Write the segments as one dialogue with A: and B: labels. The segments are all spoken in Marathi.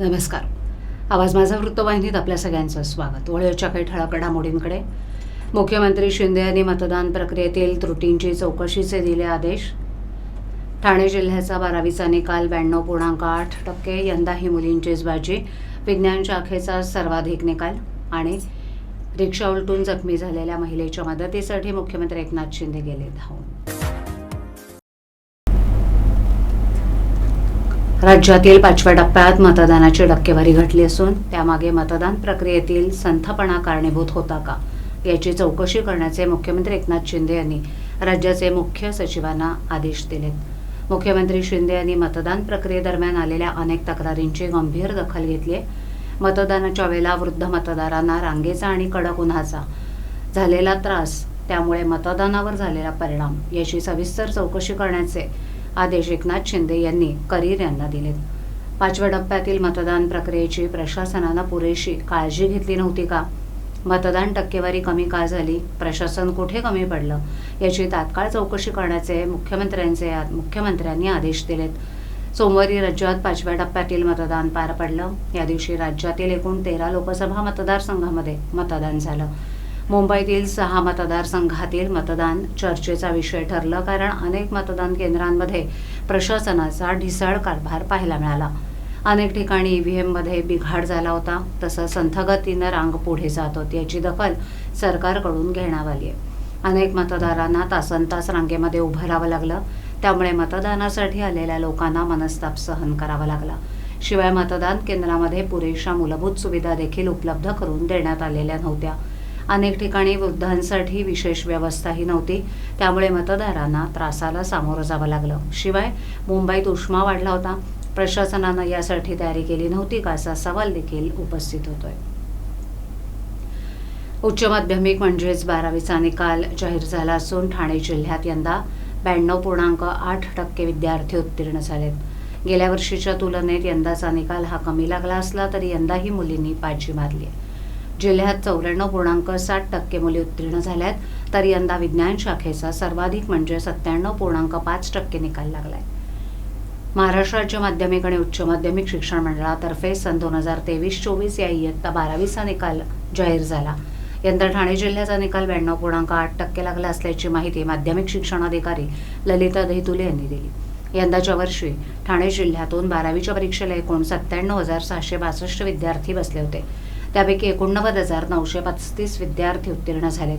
A: नमस्कार. आवाज माझा वृत्तवाहिनीत आपल्या सगळ्यांचं स्वागत. वळीच्या काही ठळक घडामोडींकडे. मुख्यमंत्री शिंदे यांनी मतदान प्रक्रियेतील त्रुटींची चौकशीचे दिले आदेश. ठाणे जिल्ह्याचा बारावीचा निकाल ब्याण्णव पूर्णांक आठ टक्के यंदाही मुलींचीच बाजी विज्ञान शाखेचा सर्वाधिक निकाल आणि रिक्षा उलटून जखमी झालेल्या महिलेच्या मदतीसाठी मुख्यमंत्री एकनाथ शिंदे गेले धावून. राज्यातील पाचव्या टप्प्यात मतदानाची टक्केवारी घटली असून त्यामागे मतदान प्रक्रियेतील संथपणा कारणीभूत होता का? याची चौकशी करण्याचे मुख्यमंत्री एकनाथ शिंदे यांनी राज्याचे मुख्य सचिवांना आदेश दिलेत. मुख्यमंत्री शिंदे यांनी मतदान प्रक्रियेदरम्यान आलेल्या अनेक तक्रारींची गंभीर दखल घेतली आहे. मतदानाच्या वेळेला वृद्ध मतदारांना रांगेचा आणि कडक उन्हाचा झालेला त्रास त्यामुळे मतदानावर झालेला परिणाम याची सविस्तर चौकशी करण्याचे आदेश एकनाथ शिंदे यांनी करीर यांना दिलेत. पाचव्या टप्प्यातील मतदान प्रक्रियेची प्रशासनानं पुरेशी काळजी घेतली नव्हती का? मतदान टक्केवारी कमी का झाली? प्रशासन कुठे कमी पडलं? याची तात्काळ चौकशी करण्याचे मुख्यमंत्र्यांचे मुख्यमंत्र्यांनी आदेश दिलेत. सोमवारी राज्यात पाचव्या टप्प्यातील मतदान पार पडलं. या दिवशी राज्यातील एकूण तेरा लोकसभा मतदारसंघामध्ये मतदान झालं. मुंबईतील सहा मतदारसंघातील मतदान चर्चेचा विषय ठरलं कारण अनेक मतदान केंद्रांमध्ये प्रशासनाचा ढिसाळ कारभार पाहायला मिळाला. अनेक ठिकाणी ईव्हीएममध्ये बिघाड झाला होता तसंच संथगतीनं रांग पुढे जात होती याची दखल सरकारकडून घेण्यात आली आहे. अनेक मतदारांना तासन तास रांगेमध्ये उभं राहावं लागलं त्यामुळे मतदानासाठी आलेल्या लोकांना मनस्ताप सहन करावा लागला. शिवाय मतदान केंद्रामध्ये पुरेशा मूलभूत सुविधा देखील उपलब्ध करून देण्यात आलेल्या नव्हत्या. अनेक ठिकाणी वृद्धांसाठी विशेष व्यवस्थाही नव्हती. त्यामुळे मतदारांना त्रासाला सामोरं जावं लागलं. शिवाय मुंबईत उष्मा वाढला होता. प्रशासनानं यासाठी तयारी केली नव्हती का असा सवाल देखील उपस्थित होतोय. उच्च माध्यमिक म्हणजेच बारावीचा निकाल जाहीर झाला असून ठाणे जिल्ह्यात यंदा ब्याण्णव पूर्णांक आठ टक्के विद्यार्थी उत्तीर्ण झालेत. गेल्या वर्षीच्या तुलनेत यंदाचा निकाल हा कमी लागला असला तरी यंदाही मुलींनी बाजी मारली आहे. जिल्ह्यात चौऱ्याण्णव पूर्णांक साठ टक्के मुली उत्तीर्ण झाल्यात तर यंदा विज्ञान शाखेचा सर्वाधिक म्हणजे सत्त्याण्णव पूर्णांक पाच टक्के निकाल लागलाय. महाराष्ट्र राज्य माध्यमिक आणि उच्च माध्यमिक शिक्षण मंडळातर्फे सन दोन हजार तेवीस चोवीस या इयत्ता बारावीचा निकाल जाहीर झाला. यंदा ठाणे जिल्ह्याचा निकाल ब्याण्णव पूर्णांक आठ टक्के लागला असल्याची माहिती माध्यमिक शिक्षणाधिकारी ललिता दहितुले यांनी दिली. यंदाच्या वर्षी ठाणे जिल्ह्यातून बारावीच्या परीक्षेला एकूण सत्त्याण्णव हजार सहाशे बासष्ट विद्यार्थी बसले होते. त्यापैकी एकोणनव्वद हजार नऊशे पस्तीस विद्यार्थी उत्तीर्ण झालेत.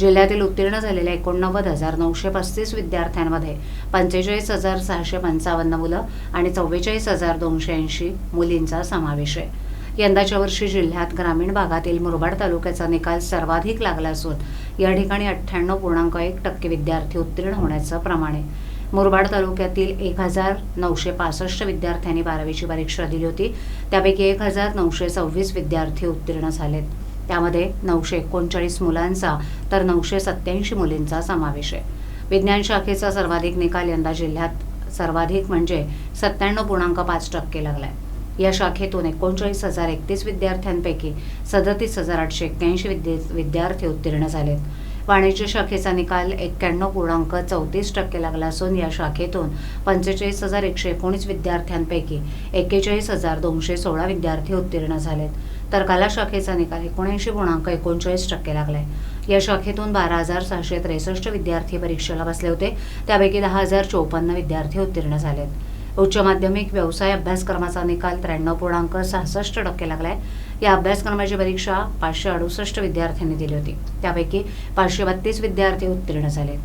A: जिल्ह्यातील उत्तीर्ण झालेल्या एकोणनव्वद हजार नऊशे पस्तीस विद्यार्थ्यांमध्ये पंचेचाळीस हजार सहाशे पंचावन्न मुलं आणि चव्वेचाळीस हजार दोनशे ऐंशी मुलींचा समावेश आहे. यंदाच्या वर्षी जिल्ह्यात ग्रामीण भागातील मुरबाड तालुक्याचा निकाल सर्वाधिक लागला असून या ठिकाणी अठ्ठ्याण्णव पूर्णांक एक टक्के विद्यार्थी उत्तीर्ण होण्याचं प्रमाण आहे. मुरबाड तालुक्यातील एक हजार नऊशे पासष्ट विद्यार्थ्यांनी बारावीची परीक्षा दिली होती. त्यापैकी एक हजार नऊशे सव्वीस विद्यार्थी उत्तीर्ण झालेत. त्यामध्ये नऊशे एकोणचाळीस मुलांचा तर नऊशे सत्याऐंशी मुलींचा समावेश आहे. विज्ञान शाखेचा सर्वाधिक निकाल यंदा जिल्ह्यात सर्वाधिक म्हणजे सत्त्याण्णव पूर्णांक पाच टक्के लागलाय. या शाखेतून एकोणचाळीस हजार एकतीस विद्यार्थ्यांपैकी सदतीस हजार आठशे एक्क्याऐंशी विद्यार्थी उत्तीर्ण झालेत. वाणिज्य शाखेचा निकाल एक्क्याण्णव पूर्णांक चौतीस टक्के लागला असून या शाखेतून पंचेचाळीस हजार एकशे एकोणीस विद्यार्थ्यांपैकी एक्केचाळीस हजार दोनशे सोळा विद्यार्थी उत्तीर्ण झालेत. तर कला शाखेचा निकाल एकोणऐंशी पूर्णांक एकोणचाळीस टक्के लागलाय. या शाखेतून बारा हजार सहाशे त्रेसष्ट विद्यार्थी परीक्षेला बसले होते. त्यापैकी दहा हजार चोपन्न विद्यार्थी उत्तीर्ण झालेत. उच्च माध्यमिक व्यवसाय अभ्यासक्रमाचा निकाल त्र्याण्णव पूर्णांक सहासष्ट टक्के लागलाय. या अभ्यासक्रमाची परीक्षा पाचशे अडुसष्ट विद्यार्थ्यांनी दिली होती. त्यापैकी पाचशे बत्तीस विद्यार्थी उत्तीर्ण झाले.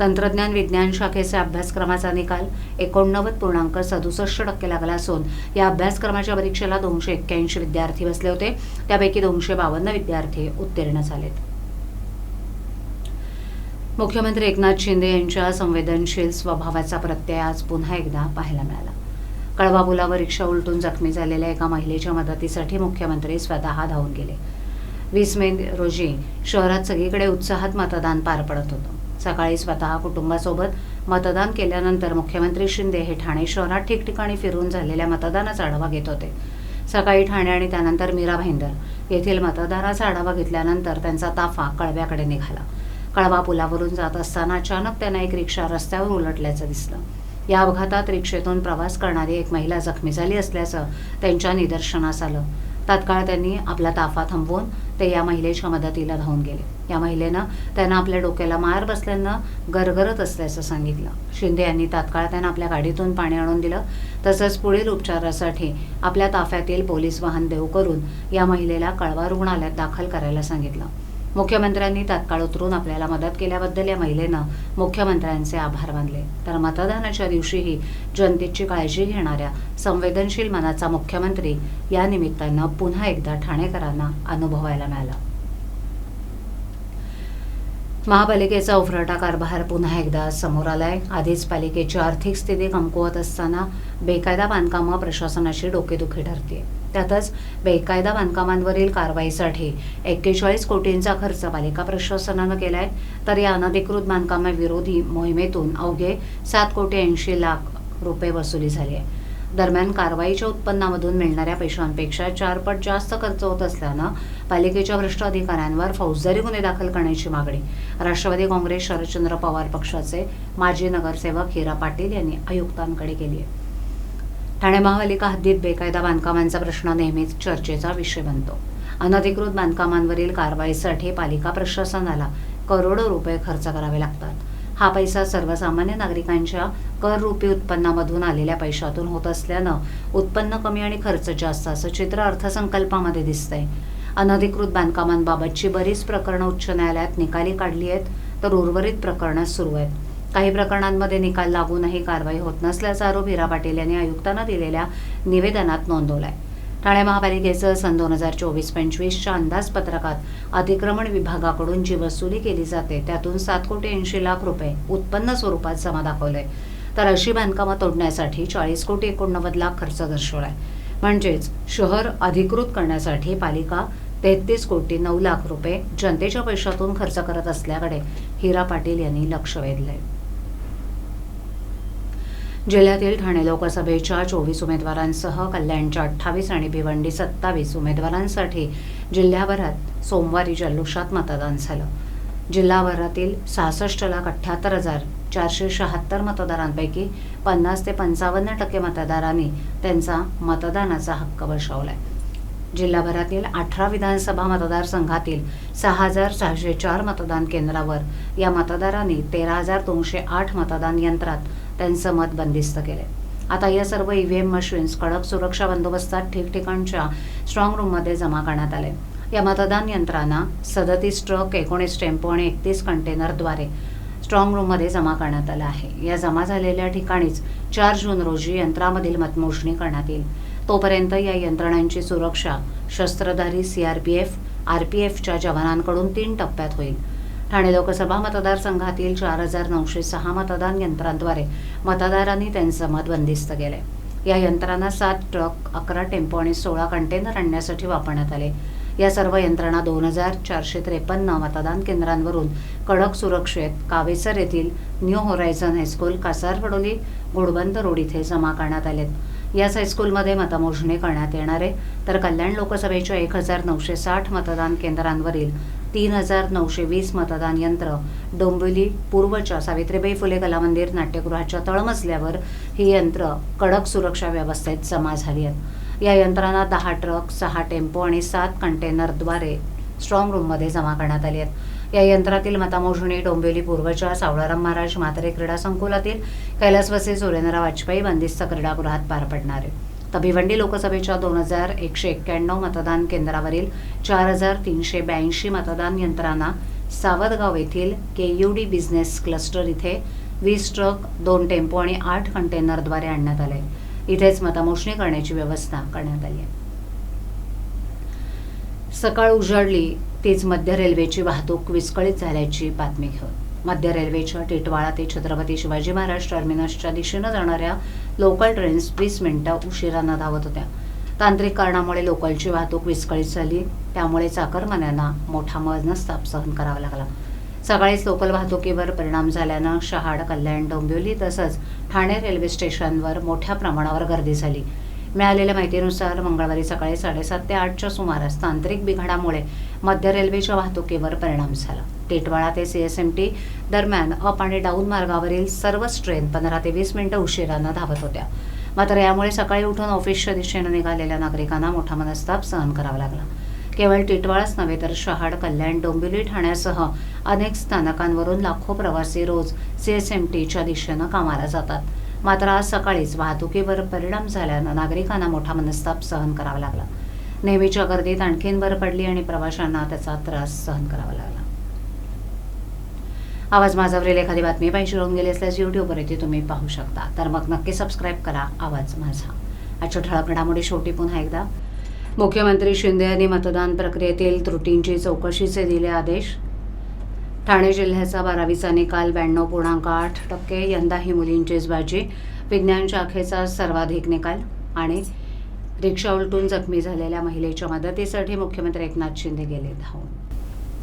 A: तंत्रज्ञान विज्ञान शाखेचा अभ्यासक्रमाचा निकाल एकोणनव्वद पूर्णांक सदुसष्ट टक्के लागला असून या अभ्यासक्रमाच्या परीक्षेला दोनशे एक्क्याऐंशी विद्यार्थी बसले होते. त्यापैकी दोनशे बावन्न विद्यार्थी उत्तीर्ण झालेत. मुख्यमंत्री एकनाथ शिंदे यांच्या संवेदनशील स्वभावाचा प्रत्यय आज पुन्हा एकदा पाहायला मिळाला. कळवा पुलावर रिक्षा उलटून जखमी झालेल्या एका महिलेच्या मदतीसाठी मुख्यमंत्री स्वतः धावून गेले. वीस मे रोजी शहरात सगळीकडे उत्साहात मतदान पार पडत होतं. सकाळी स्वतः कुटुंबासोबत मतदान केल्यानंतर मुख्यमंत्री शिंदे हे ठाणे शहरात ठिकठिकाणी फिरून झालेल्या मतदानाचा आढावा घेत होते. सकाळी ठाणे आणि त्यानंतर मीरा भाईंदर येथील मतदानाचा आढावा घेतल्यानंतर त्यांचा ताफा कळव्याकडे निघाला. कळवा पुलावरून जात असताना अचानक त्यांना एक रिक्षा रस्त्यावर उलटल्याचं दिसलं. या अपघातात रिक्षेतून प्रवास करणारी एक महिला जखमी झाली असल्याचं त्यांच्या निदर्शनास आलं. तात्काळ त्यांनी आपला ताफा थांबवून ते या महिलेच्या मदतीला धावून गेले. या महिलेनं त्यांना आपल्या डोक्याला मार बसल्यानं गरगरत असल्याचं सांगितलं. शिंदे यांनी तात्काळ त्यांना आपल्या गाडीतून पाणी आणून दिलं. तसंच पुढील उपचारासाठी आपल्या ताफ्यातील पोलीस वाहन देऊ करून या महिलेला कळवा रुग्णालयात दाखल करायला सांगितलं. मुख्यमंत्र्यांनी तात्काळ उतरून आपल्याला मदत केल्याबद्दल या महिलेनं मुख्यमंत्र्यांचे आभार मानले. तर मतदानाच्या दिवशीही जनतेची काळजी घेणाऱ्या संवेदनशील मनाचा मुख्यमंत्री या निमित्तानं पुन्हा एकदा ठाणेकरांना अनुभवायला मिळाला. महापालिकेचा उफराटा कारभार पुन्हा एकदा समोर आलाय. आधीच पालिकेची आर्थिक स्थिती कमकुवत असताना बेकायदा बांधकामं प्रशासनाची डोकेदुखी ठरते त्यातच बेकायदा बांधकामांवरील कारवाईसाठी एक्केचाळीस कोटींचा खर्च पालिका प्रशासनानं केलाय. तर या अनधिकृत बांधकामाविरोधी मोहिमेतून अवघे सात कोटी ऐंशी लाख रुपये वसुली झाली आहे. दरम्यान कारवाईच्या उत्पन्नामधून मिळणाऱ्या पैशांपेक्षा चारपट जास्त खर्च होत असल्यानं पालिकेच्या भ्रष्ट अधिकाऱ्यांवर फौजदारी गुन्हे दाखल करण्याची मागणी. राष्ट्रवादी काँग्रेस शरदचंद्र पवार पक्षाचे माजी नगरसेवक हिरा पाटील यांनी आयुक्तांकडे केली आहे. ठाणे महापालिका हद्दीत बेकायदा बांधकामांचा प्रश्न नेहमीच चर्चेचा विषय बनतो. अनधिकृत बांधकामांवरील कारवाईसाठी पालिका प्रशासनाला करोडो रुपये खर्च करावे लागतात. हा पैसा सर्वसामान्य नागरिकांच्या कररूपी उत्पन्नामधून आलेल्या पैशातून होत असल्यानं उत्पन्न कमी आणि खर्च जास्त असं चित्र अर्थसंकल्पामध्ये दिसतंय. अनधिकृत बांधकामांबाबतची बरीच प्रकरणं उच्च न्यायालयात निकाली काढली आहेत तर उर्वरित प्रकरणं सुरू आहेत. काही प्रकरणांमध्ये निकाल लागूनही कारवाई होत नसल्याचा आरोप हिरा पाटील यांनी आयुक्तांना दिलेल्या निवेदनात नोंदवला आहे ठाणे महापालिकेचं सन दोन हजार चोवीस पंचवीसच्या अंदाजपत्रकात अतिक्रमण विभागाकडून जी वसुली केली जाते त्यातून सात कोटी ऐंशी लाख रुपये उत्पन्न स्वरूपात जमा दाखवले तर अशी बांधकामं तोडण्यासाठी चाळीस कोटी एकोणनव्वद लाख खर्च दर्शवलाय. म्हणजेच शहर अधिकृत करण्यासाठी पालिका तेहतीस कोटी नऊ लाख रुपये जनतेच्या पैशातून खर्च करत असल्याकडे हिरा पाटील यांनी लक्ष वेधलंय. जिल्ह्यातील ठाणे लोकसभेच्या चोवीस उमेदवारांसह कल्याणच्या अठ्ठावीस आणि भिवंडी सत्तावीस उमेदवारांसाठी जिल्ह्याभरात सोमवारी जल्लोषात मतदान झालं. जिल्हाभरातील सहासष्ट लाख अठ्ठ्याहत्तर हजार चारशे शहात्तर मतदारांपैकी पन्नास ते पंचावन्न टक्के मतदारांनी त्यांचा मतदानाचा हक्क बजावलाय. जिल्हाभरातील अठरा विधानसभा मतदारसंघातील सहा हजार सहाशे चार मतदान केंद्रावर या मतदारांनी तेरा हजार दोनशे आठ मतदान यंत्रात त्यांचं मत बंदिस्त केले आता या सर्व ईव्हीएम मशीन्स कडक सुरक्षा बंदोबस्तात ठिकठिकाणच्या स्ट्रॉंग रूममध्ये जमा करण्यात आले. या मतदान यंत्रांना सदतीस ट्रक एकोणीस टेम्पो आणि एकतीस कंटेनरद्वारे स्ट्रॉंग रूममध्ये जमा करण्यात आलं आहे. या जमा झालेल्या ठिकाणीच चार जून रोजी यंत्रामधील मतमोजणी करण्यात येईल. तोपर्यंत या यंत्रणांची सुरक्षा शस्त्रधारी सीआरपीएफ आरपीएफच्या जवानांकडून तीन टप्प्यात होईल. ठाणे लोकसभा मतदारसंघातील चार हजार नऊशे सहा मतदान यंत्रांद्वारे मतदारांनी त्यांचं मत बंदिस्त केले. या यंत्रांना सात ट्रक अकरा टेम्पो आणि सोळा कंटेनर आणण्यासाठी वापरण्यात आले. या सर्व यंत्रणा दोन हजार चारशे त्रेपन्न मतदान केंद्रांवरून कडक सुरक्षेत कावेसर येथील new horizon high school Kasarvadavali Ghodbunder road इथे जमा करण्यात आलेत. याच हायस्कूलमध्ये मतमोजणी करण्यात येणार आहे. तर कल्याण लोकसभेच्या एक हजार नऊशे साठ मतदान केंद्रांवरील तीन हजार नऊशे वीस मतदान यंत्र. डोंबिवली पूर्वच्या सावित्रीबाई फुले कला मंदिर नाट्यगृहाच्या तळमजल्यावर ही यंत्र कडक सुरक्षा व्यवस्थेत जमा झाली आहेत या यंत्रांना दहा ट्रक सहा टेम्पो आणि सात कंटेनरद्वारे स्ट्रॉंग रूममध्ये जमा करण्यात आली आहेत. या यंत्रातील मतमोजणी डोंबिवली पूर्वच्या सावळाराम महाराज म्हात्रे क्रीडा संकुलातील कैलासवासी सुरेंद्र वाजपेयी बंदिस्त क्रीडागृहात पार पडणार आहे. तर भिवंडी लोकसभेच्या दोन हजार एकशे एक्क्याण्णव मतदान केंद्रावरील चार हजार तीनशे ब्याऐंशी मतदान यंत्रांना सावदगाव येथील K U D business cluster इथे वीस ट्रक दोन टेम्पो आणि आठ कंटेनरद्वारे आणण्यात आले. इथेच मतमोजणी करण्याची व्यवस्था करण्यात आली आहे. सकाळ उजाडली तीच मध्य रेल्वेची वाहतूक विस्कळीत झाल्याची बातमी घेऊन. मध्य रेल्वेच्या टिटवाळा ते छत्रपती शिवाजी महाराज टर्मिनसच्या दिशेनं जाणाऱ्या लोकल ट्रेन्स वीस मिनिटं उशिरानं धावत होत्या. तांत्रिक कारणामुळे लोकलची वाहतूक विस्कळीत झाली. त्यामुळे चाकरमान्यांना मोठा मनस्ताप सहन करावा लागला. सकाळीच लोकल वाहतुकीवर परिणाम झाल्यानं शहाड कल्याण डोंबिवली तसंच ठाणे रेल्वे स्टेशनवर मोठ्या प्रमाणावर गर्दी झाली. मिळालेल्या माहितीनुसार मंगळवारी सकाळी साडेसात ते आठच्या सुमारास तांत्रिक बिघाडामुळे मध्य रेल्वेच्या वाहतुकीवर परिणाम झाला. टिटवाळा ते सी एस एम टी दरम्यान अप आणि डाऊन मार्गावरील सर्वच ट्रेन पंधरा ते वीस मिनिटं उशिरानं धावत होत्या. मात्र यामुळे सकाळी उठून ऑफिसच्या दिशेनं निघालेल्या नागरिकांना मोठा मनस्ताप सहन करावा लागला. केवळ टिटवाळाच नव्हे तर शहाड कल्याण डोंबिवली ठाण्यासह अनेक स्थानकांवरून लाखो प्रवासी रोज सी एस एम टीच्या दिशेनं कामाला जातात. मात्र आज सकाळीच वाहतुकीवर परिणाम झाल्यानं नागरिकांना मोठा मनस्ताप सहन करावा लागला. नेहमीच्या गर्दीत आणखीन भर पडली आणि प्रवाशांना त्याचा त्रास सहन करावा लागला. आवाज माझावरील एखादी बातमी पाहिजे राहून गेली असल्यास यूट्यूबवरती तुम्ही पाहू शकता. तर मग नक्की सबस्क्राईब करा. आवाज माझा. आजच्या ठळक घडामोडी शेवटी पुन्हा एकदा. मुख्यमंत्री शिंदे यांनी मतदान प्रक्रियेतील त्रुटींची चौकशीचे दिले आदेश. ठाणे जिल्ह्याचा बारावीचा निकाल ब्याण्णव पूर्णांक आठ टक्के यंदाही मुलींचीच बाजी. विज्ञान शाखेचा सर्वाधिक निकाल आणि रिक्षा उलटून जखमी झालेल्या महिलेच्या मदतीसाठी मुख्यमंत्री एकनाथ शिंदे गेले धावून.